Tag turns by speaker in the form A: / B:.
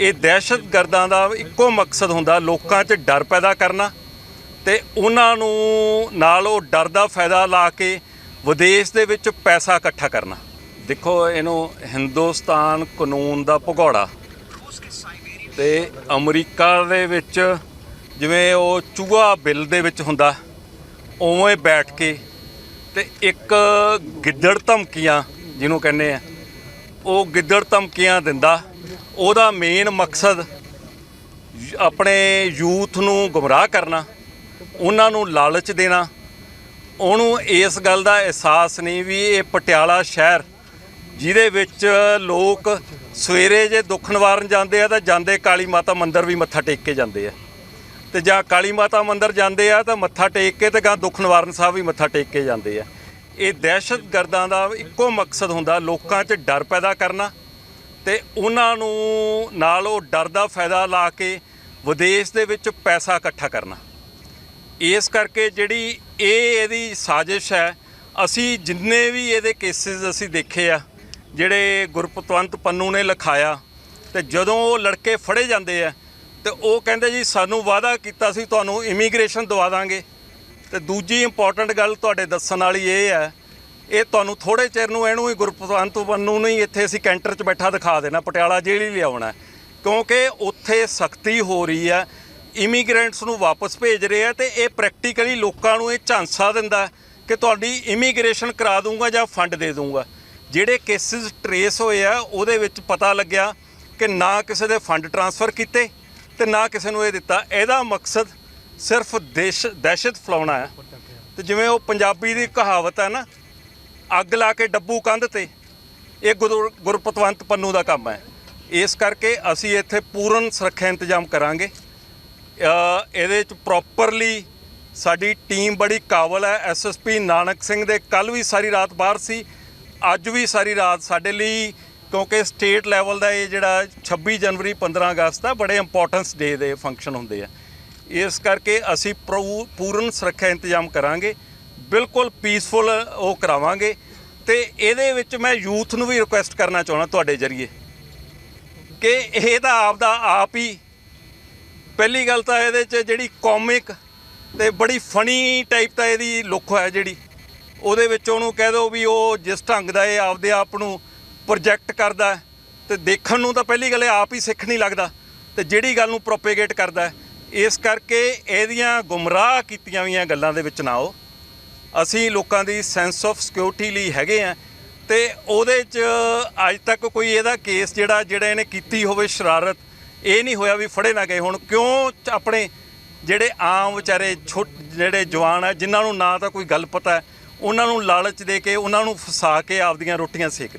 A: ਇਹ ਦਹਿਸ਼ਤਗਰਦਾਂ ਦਾ ਇੱਕੋ ਮਕਸਦ ਹੁੰਦਾ ਲੋਕਾਂ 'ਚ ਡਰ ਪੈਦਾ ਕਰਨਾ ਤੇ ਉਹਨਾਂ ਨੂੰ ਨਾਲ ਉਹ ਡਰ ਦਾ ਫਾਇਦਾ ਲਾ ਕੇ ਵਿਦੇਸ਼ ਦੇ ਵਿੱਚ ਪੈਸਾ ਇਕੱਠਾ ਕਰਨਾ। ਦੇਖੋ ਇਹਨੂੰ ਹਿੰਦੁਸਤਾਨ ਕਾਨੂੰਨ ਦਾ ਭਗੌੜਾ ਤੇ ਅਮਰੀਕਾ ਦੇ ਵਿੱਚ ਜਿਵੇਂ ਉਹ ਚੂਹਾ ਬਿੱਲ ਦੇ ਵਿੱਚ ਹੁੰਦਾ, ਉਵੇਂ ਬੈਠ ਕੇ ਤੇ ਇੱਕ ਗਿੱਦੜ ਧਮਕੀਆਂ ਜਿਹਨੂੰ ਕਹਿੰਦੇ ਆ, ਉਹ ਗਿੱਦੜ ਧਮਕੀਆਂ ਦਿੰਦਾ ਉਹਦਾ ਮੇਨ ਮਕਸਦ ਆਪਣੇ ਯੂਥ ਨੂੰ ਗੁੰਮਰਾਹ ਕਰਨਾ, ਉਹਨਾਂ ਨੂੰ ਲਾਲਚ ਦੇਣਾ। ਉਹਨੂੰ ਇਸ ਗੱਲ ਦਾ ਅਹਿਸਾਸ ਨਹੀਂ ਵੀ ਇਹ ਪਟਿਆਲਾ ਸ਼ਹਿਰ, ਜਿਹਦੇ ਵਿੱਚ ਲੋਕ ਸਵੇਰੇ ਜੇ ਦੁੱਖ ਨਿਵਾਰਨ ਜਾਂਦੇ ਆ, ਤਾਂ ਜਾਂਦੇ ਕਾਲੀ ਮਾਤਾ ਮੰਦਿਰ ਵੀ ਮੱਥਾ ਟੇਕ ਕੇ ਜਾਂਦੇ ਆ। ਤੇ ਜਾਂ ਕਾਲੀ ਮਾਤਾ ਮੰਦਿਰ ਜਾਂਦੇ ਆ, ਤਾਂ ਮੱਥਾ ਟੇਕ ਕੇ ਤੇ ਗਾਂ ਦੁੱਖ ਨਿਵਾਰਨ ਸਾਹਿਬ ਵੀ ਮੱਥਾ ਟੇਕ ਕੇ ਜਾਂਦੇ ਆ। ਇਹ ਦਹਿਸ਼ਤਗਰਦਾਂ ਦਾ ਇੱਕੋ ਮਕਸਦ ਹੁੰਦਾ, ਲੋਕਾਂ 'ਚ ਡਰ ਪੈਦਾ ਕਰਨਾ ਤੇ ਉਹਨਾਂ ਨੂੰ ਨਾਲ ਉਹ ਡਰ ਦਾ ਫਾਇਦਾ ਲਾ ਕੇ ਵਿਦੇਸ਼ ਦੇ ਵਿੱਚ ਪੈਸਾ ਇਕੱਠਾ ਕਰਨਾ। ਇਸ ਕਰਕੇ ਜਿਹੜੀ ਇਹ ਇਹਦੀ ਸਾਜ਼ਿਸ਼ ਹੈ, ਅਸੀਂ ਜਿੰਨੇ ਵੀ ਇਹਦੇ ਕੇਸਿਸ ਅਸੀਂ ਦੇਖੇ ਆ, ਜਿਹੜੇ ਗੁਰਪਤਵੰਤ ਪੰਨੂ ਨੇ ਲਿਖਾਇਆ, ਤੇ ਜਦੋਂ ਉਹ ਲੜਕੇ ਫੜੇ ਜਾਂਦੇ ਆ, ਤੇ ਉਹ ਕਹਿੰਦੇ ਜੀ ਸਾਨੂੰ ਵਾਅਦਾ ਕੀਤਾ ਸੀ, ਤੁਹਾਨੂੰ ਇਮੀਗ੍ਰੇਸ਼ਨ ਦਵਾ ਦਾਂਗੇ। ਤੇ ਦੂਜੀ ਇੰਪੋਰਟੈਂਟ ਗੱਲ ਤੁਹਾਡੇ ਦੱਸਣ ਵਾਲੀ ਇਹ ਹੈ ਇਹ ਤੁਹਾਨੂੰ ਥੋੜੇ ਚਿਰ ਨੂੰ ਇਹਨੂੰ ਹੀ ਗੁਰਪਤਵੰਤ ਪੰਨੂ ਨੂੰ ਹੀ ਇੱਥੇ ਅਸੀਂ ਕੈਂਟਰ 'ਚ ਬੈਠਾ ਦਿਖਾ ਦੇਣਾ, ਪਟਿਆਲਾ ਜੇਲ੍ਹ ਹੀ ਲਿਆਉਣਾ ਕਿਉਂਕਿ ਉੱਥੇ ਸਖਤੀ ਹੋ ਰਹੀ ਹੈ ਇਮੀਗ੍ਰੈਂਟਸ ਨੂੰ ਵਾਪਸ ਭੇਜ ਰਹੇ ਆ ਤੇ ਇਹ ਪ੍ਰੈਕਟੀਕਲੀ ਲੋਕਾਂ ਨੂੰ ਇਹ ਝਾਂਸਾ ਦਿੰਦਾ ਕਿ ਤੁਹਾਡੀ ਇਮੀਗ੍ਰੇਸ਼ਨ ਕਰਾ ਦੂੰਗਾ ਜਾਂ ਫੰਡ ਦੇ ਦੂੰਗਾ ਜਿਹੜੇ ਕੇਸਿਸ ਟਰੇਸ ਹੋਏ ਆ, ਉਹਦੇ ਵਿੱਚ ਪਤਾ ਲੱਗਿਆ ਕਿ ਨਾ ਕਿਸੇ ਦੇ ਫੰਡ ਟਰਾਂਸਫਰ ਕੀਤੇ ਤੇ ਨਾ ਕਿਸੇ ਨੂੰ ਇਹ ਦਿੱਤਾ। ਇਹਦਾ ਮਕਸਦ ਸਿਰਫ ਦੇਸ਼ ਦਹਿਸ਼ਤ ਫਲਾਉਣਾ ਹੈ। ਤੇ ਜਿਵੇਂ ਉਹ ਪੰਜਾਬੀ ਦੀ ਕਹਾਵਤ ਹੈ ਨਾ ਅੱਗ ਲਾ ਕੇ ਡੱਬੂ ਕੰਧ ਤੇ। ਇਹ ਗੁਰੂ ਗੁਰਪਤਵੰਤ ਪੰਨੂ ਦਾ ਕੰਮ ਹੈ। ਇਸ ਕਰਕੇ ਅਸੀਂ ਇੱਥੇ ਪੂਰਨ ਸੁਰੱਖਿਆ ਇੰਤਜ਼ਾਮ ਕਰਾਂਗੇ। ਇਹਦੇ ਚ ਪ੍ਰੋਪਰਲੀ ਸਾਡੀ ਟੀਮ ਬੜੀ ਕਾਬਲ ਹੈ। ਐਸਐਸਪੀ ਨਾਨਕ ਸਿੰਘ ਦੇ ਕੱਲ ਵੀ ਸਾਰੀ ਰਾਤ ਬਾਹਰ ਸੀ, ਅੱਜ ਵੀ ਸਾਰੀ ਰਾਤ ਸਾਡੇ ਲਈ, ਕਿਉਂਕਿ ਸਟੇਟ ਲੈਵਲ ਦਾ ਇਹ ਜਿਹੜਾ 26 ਜਨਵਰੀ 15 ਅਗਸਤ ਦਾ ਬੜੇ ਇੰਪੋਰਟੈਂਸ ਡੇ ਦੇ ਫੰਕਸ਼ਨ ਹੁੰਦੇ ਆ। ਇਸ ਕਰਕੇ ਅਸੀਂ ਪ੍ਰੂ- ਪੂਰਨ ਸੁਰੱਖਿਆ ਇੰਤਜ਼ਾਮ ਕਰਾਂਗੇ। ਬਿਲਕੁਲ ਪੀਸਫੁਲ ਉਹ ਕਰਾਵਾਂਗੇ। ਤੇ ਇਹਦੇ ਵਿੱਚ ਮੈਂ ਯੂਥ ਨੂੰ ਵੀ ਰਿਕੁਐਸਟ ਕਰਨਾ ਚਾਹੁੰਦਾ ਤੁਹਾਡੇ ਜਰੀਏ ਕਿ ਇਹ ਤਾਂ ਆਪ ਦਾ ਆਪ ਹੀ ਪਹਿਲੀ ਗੱਲ ਤਾਂ ਇਹਦੇ 'ਚ ਜਿਹੜੀ ਕਾਮਿਕ ਤੇ ਬੜੀ ਫਨੀ ਟਾਈਪ ਦਾ ਇਹਦੀ ਲੁੱਕ ਹੈ ਜਿਹੜੀ ਉਹਦੇ ਵਿੱਚ ਉਹਨੂੰ ਕਹਿ ਦਿਓ ਵੀ ਉਹ ਜਿਸ ਢੰਗ ਦਾ ਇਹ ਆਪਦੇ ਆਪ ਨੂੰ ਪ੍ਰੋਜੈਕਟ ਕਰਦਾ ਹੈ, ਤੇ ਦੇਖਣ ਨੂੰ ਤਾਂ ਪਹਿਲੀ ਗੱਲ ਇਹ ਆਪ ਹੀ ਸਿੱਖ ਨਹੀਂ ਲੱਗਦਾ ਤੇ ਜਿਹੜੀ ਗੱਲ ਨੂੰ ਪ੍ਰੋਪੇਗੇਟ ਕਰਦਾ ਇਸ ਕਰਕੇ ਇਹਦੀਆਂ ਗੁੰਮਰਾਹ ਕੀਤੀਆਂ ਹੋਈਆਂ ਗੱਲਾਂ ਦੇ ਵਿੱਚ ਨਾ ਆਓ। ਅਸੀਂ ਲੋਕਾਂ ਦੀ ਸੈਂਸ ਆਫ ਸਿਕਿਉਰਿਟੀ ਲਈ ਹੈਗੇ ਆ ਤੇ ਉਹਦੇ 'ਚ ਅੱਜ ਤੱਕ ਕੋਈ ਇਹਦਾ ਕੇਸ ਜਿਹੜਾ ਜਿਹੜਾ ਇਹਨੇ ਕੀਤੀ ਹੋਵੇ ਸ਼ਰਾਰਤ, ਇਹ ਨਹੀਂ ਹੋਇਆ ਵੀ ਫੜੇ ਨਾ ਗਏ ਹੁਣ। ਕਿਉਂ ਆਪਣੇ ਜਿਹੜੇ ਆਮ ਵਿਚਾਰੇ ਛੋਟ, ਜਿਹੜੇ ਜਵਾਨ ਆ, ਜਿਨ੍ਹਾਂ ਨੂੰ ਨਾ ਤਾਂ ਕੋਈ ਗੱਲ ਪਤਾ ਹੈ ਉਹਨਾਂ ਨੂੰ ਲਾਲਚ ਦੇ ਕੇ, ਉਹਨਾਂ ਨੂੰ ਫਸਾ ਕੇ ਆਪਦੀਆਂ ਰੋਟੀਆਂ ਸੇਕ ਰਹੇ।